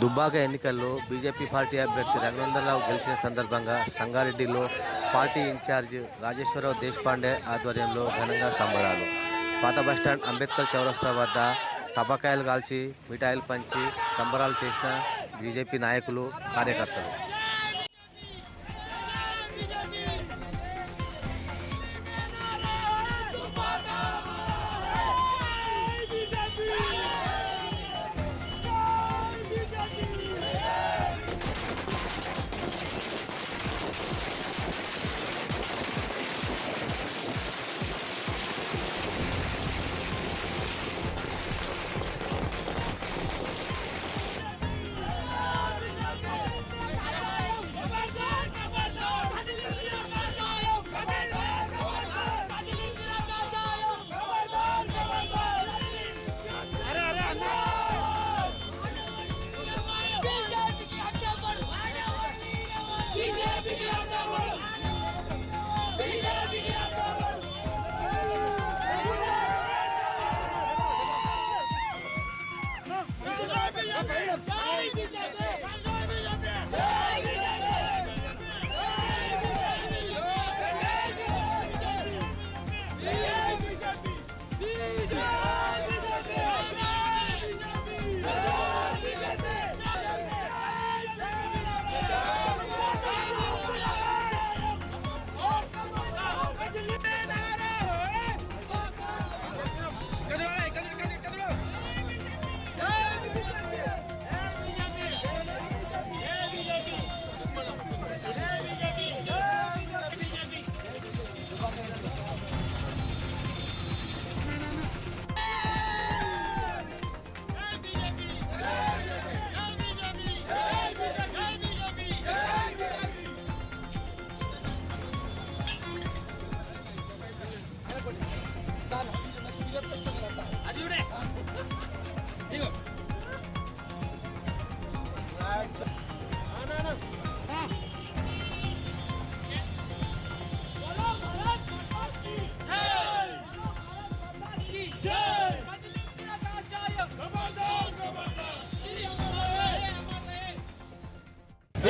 దుబ్బాక ఎన్నికల్లో BJP party అభ్యర్థి రఘునందనరావు గెలిచిన సందర్భంగా సంగారెడ్డిలో పార్టీ ఇన్ఛార్జ్ రాజేశ్వరరావు దేశపాండే ఆధ్వర్యంలో ఘనంగా సంబరాలు. పాత బస్టాండ్ అంబేద్కర్ చౌరస్తా వద్ద టపాకాయలు కాల్చి మిఠాయిలు పంచి సంబరాలు చేసిన బీజేపీ నాయకులు కార్యకర్తలు.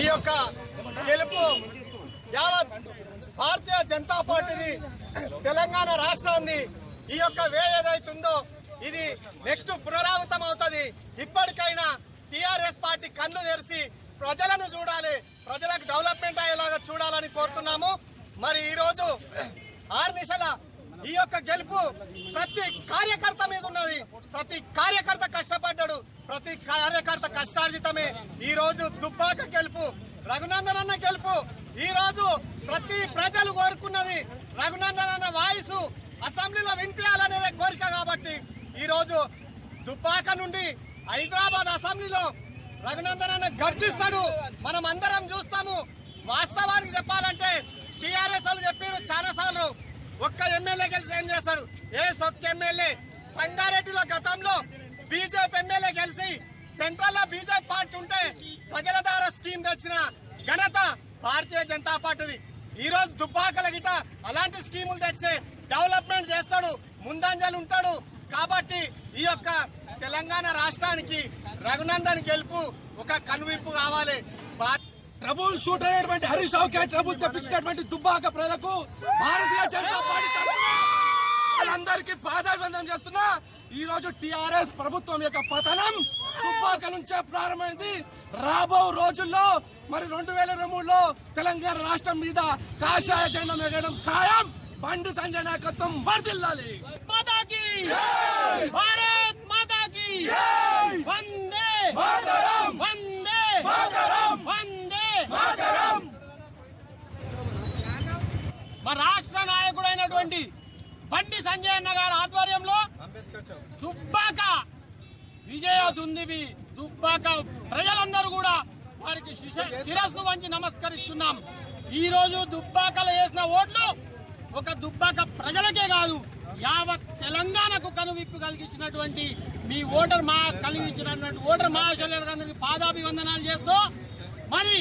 ఈ యొక్క గెలుపు యావత్ భారతీయ జనతా పార్టీది తెలంగాణ రాష్ట్రాన్ని ఈ యొక్క వే ఏదైతుందో ఇది నెక్స్ట్ పునరావృతం అవుతుంది. ఇప్పటికైనా టిఆర్ఎస్ పార్టీ కన్ను తెరిచి ప్రజలను చూడాలి ప్రజలకు డెవలప్మెంట్ అయ్యేలాగా చూడాలని కోరుతున్నాము. మరి ఈరోజు రోజు ఆరు ఈ యొక్క గెలుపు ప్రతి కార్యకర్త మీద ఉన్నది. ప్రతి కార్యకర్త కష్టపడ్డాడు. ప్రతి కార్యకర్త కష్టార్జితమే. ఈ రోజు దుబ్బాక గెలుపు రఘునందన్ అన్న గెలుపు. ఈ రోజు ప్రతి ప్రజలు కోరుకున్నది రఘునందన్ అన్న వాయిస్ అసెంబ్లీలో వినిపించాలనేదే కోరిక కాబట్టి ఈ రోజు దుబ్బాక నుండి హైదరాబాద్ అసెంబ్లీలో రఘునందన్ అన్న గర్జిస్తాడు. మనం అందరం చూస్తాము. వాస్తవానికి చెప్పాలంటే టిఆర్ఎస్ వాళ్ళు చెప్పారు చాలా సార్లు. ఒక్క ఎమ్మెల్యే కలిసి ఏం చేస్తాడు? ఏ సొక్క ఎమ్మెల్యే? సంగారెడ్డిలో గతంలో బీజేపీ ఎమ్మెల్యే సెంట్రల్లో బీజేపీ పార్టీ ఉంటే సగలధార స్కీమ్ తెచ్చిన ఘనత భారతీయ జనతా పార్టీది. ఈ రోజు దుబ్బాకల గిట అలాంటి స్కీములు తెచ్చి డెవలప్మెంట్ చేస్తాడు ముందంజలు ఉంటాడు. కాబట్టి ఈ యొక్క తెలంగాణ రాష్ట్రానికి రఘునందన్ గెలుపు ఒక కనువిప్పు కావాలి. ట్రబుల్ షూట్ అయినటువంటి హరీష్ రావుకి ట్రబుల్ తెప్పించినటువంటి దుబ్బాక ప్రజలకు భారతీయ జనతా పార్టీ తరఫున వాళ్ళందరికీ పాదాభివందనం చేస్తున్నా. ఈ రోజు టిఆర్ఎస్ ప్రభుత్వం యొక్క పతనం తుపాక నుంచే ప్రారంభమైంది. రాబో రోజుల్లో మరి రెండు వేల ఇరవై మూడులో తెలంగాణ రాష్ట్రం మీద కాషాయ జెండా ఎగడం ఖాయం. బండి సంజయ్ నాయకత్వం వర్దిల్లాలి భారత్ మాతాకి! వందే! వందే! మా రాష్ట్ర నాయకుడైనటువంటి బండి సంజయ్ అన్న గారి ఆధ్వర్యంలో దుబ్బాక విజయ దుందివి దుబ్బాక ప్రజలందరూ కూడా వారికి శిరస్సు వంచి నమస్కరిస్తున్నాం. ఈ రోజు దుబ్బాకలో వేసిన ఓట్లు ఒక దుబ్బాక ప్రజలకే కాదు యావత్ తెలంగాణకు కనువిప్పు కలిగించినటువంటి మీ ఓటర్ మా కలిగించినటువంటి ఓటర్ మహాశైలందరికీ పాదాభివందనాలు చేస్తూ మరి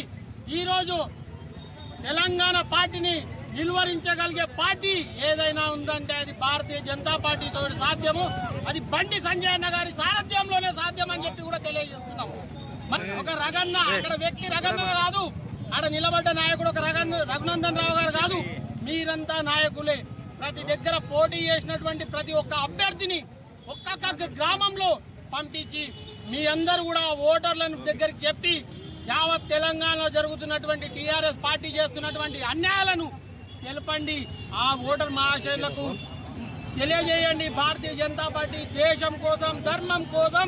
ఈ రోజు తెలంగాణ పార్టీని నిలువరించగలిగే పార్టీ ఏదైనా ఉందంటే అది భారతీయ జనతా పార్టీతో సాధ్యము. అది బండి సంజయ్ అన్న గారి సారథ్యంలోనే సాధ్యం అని చెప్పి కూడా తెలియజేస్తున్నాము ఒక రగన్న అక్కడ వ్యక్తి రగన్న కాదు. ఆడ నిలబడ్డ నాయకుడు ఒక రగన్న రఘునందన్ రావు గారు కాదు. మీరంతా నాయకులే. ప్రతి దగ్గర పోటీ చేసినటువంటి ప్రతి ఒక్క అభ్యర్థిని ఒక్కొక్క గ్రామంలో పంపించి మీ అందరూ కూడా ఓటర్లను దగ్గరికి చెప్పి యావత్ తెలంగాణలో జరుగుతున్నటువంటి టీఆర్ఎస్ పార్టీ చేస్తున్నటువంటి అన్యాయాలను తెలపండి ఆ ఓటర్ మహాశయులకు. తెలియజేయండి భారతీయ జనతా పార్టీ దేశం కోసం ధర్మం కోసం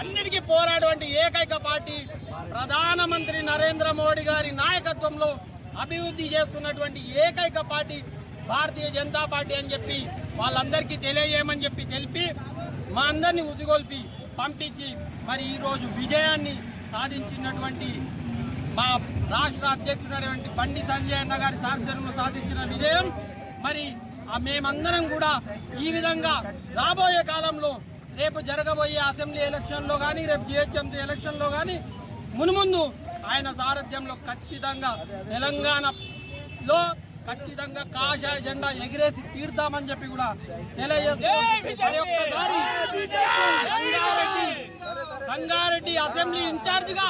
అన్నిటికీ పోరాడేటువంటి ఏకైక పార్టీ ప్రధానమంత్రి నరేంద్ర మోడీ గారి నాయకత్వంలో అభివృద్ధి చేస్తున్నటువంటి ఏకైక పార్టీ భారతీయ జనతా పార్టీ అని చెప్పి వాళ్ళందరికీ తెలియజేయమని చెప్పి తెలిపి మా అందరినీ ఉదిగొల్పి పంపించి మరి ఈరోజు విజయాన్ని సాధించినటువంటి మా రాష్ట్ర అధ్యక్షుడైనటువంటి బండి సంజయ్ అన్న గారి సారథ్యంలో సాధించిన విజయం. మరి మేమందరం కూడా ఈ విధంగా రాబోయే కాలంలో రేపు జరగబోయే అసెంబ్లీ ఎలక్షన్లో కానీ రేపు జిహెచ్ఎంసీ ఎలక్షన్లో కానీ మునుముందు ఆయన సారథ్యంలో ఖచ్చితంగా తెలంగాణలో ఖచ్చితంగా కాషాయ జెండా ఎగిరేసి తీర్దామని చెప్పి కూడా తెలియజేస్తారు మరి ఒక్కసారి సంగారెడ్డి సంగారెడ్డి అసెంబ్లీ ఇన్ఛార్జ్గా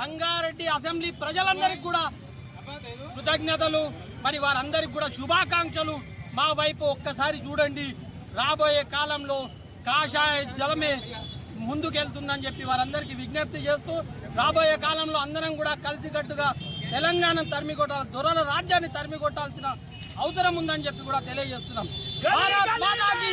సంగారెడ్డి అసెంబ్లీ ప్రజలందరికీ కూడా కృతజ్ఞతలు. మరి వారందరికి కూడా శుభాకాంక్షలు. మా వైపు ఒక్కసారి చూడండి. రాబోయే కాలంలో కాషాయ జలమే ముందుకెళ్తుందని చెప్పి వారందరికీ విజ్ఞప్తి చేస్తూ రాబోయే కాలంలో అందరం కూడా కలిసికట్టుగా తెలంగాణ తరిమి కొట్టాలి దొరల రాజ్యాన్ని తరిమి కొట్టాల్సిన అవసరం ఉందని చెప్పి కూడా తెలియజేస్తున్నాం. భారత్ మాతాకి!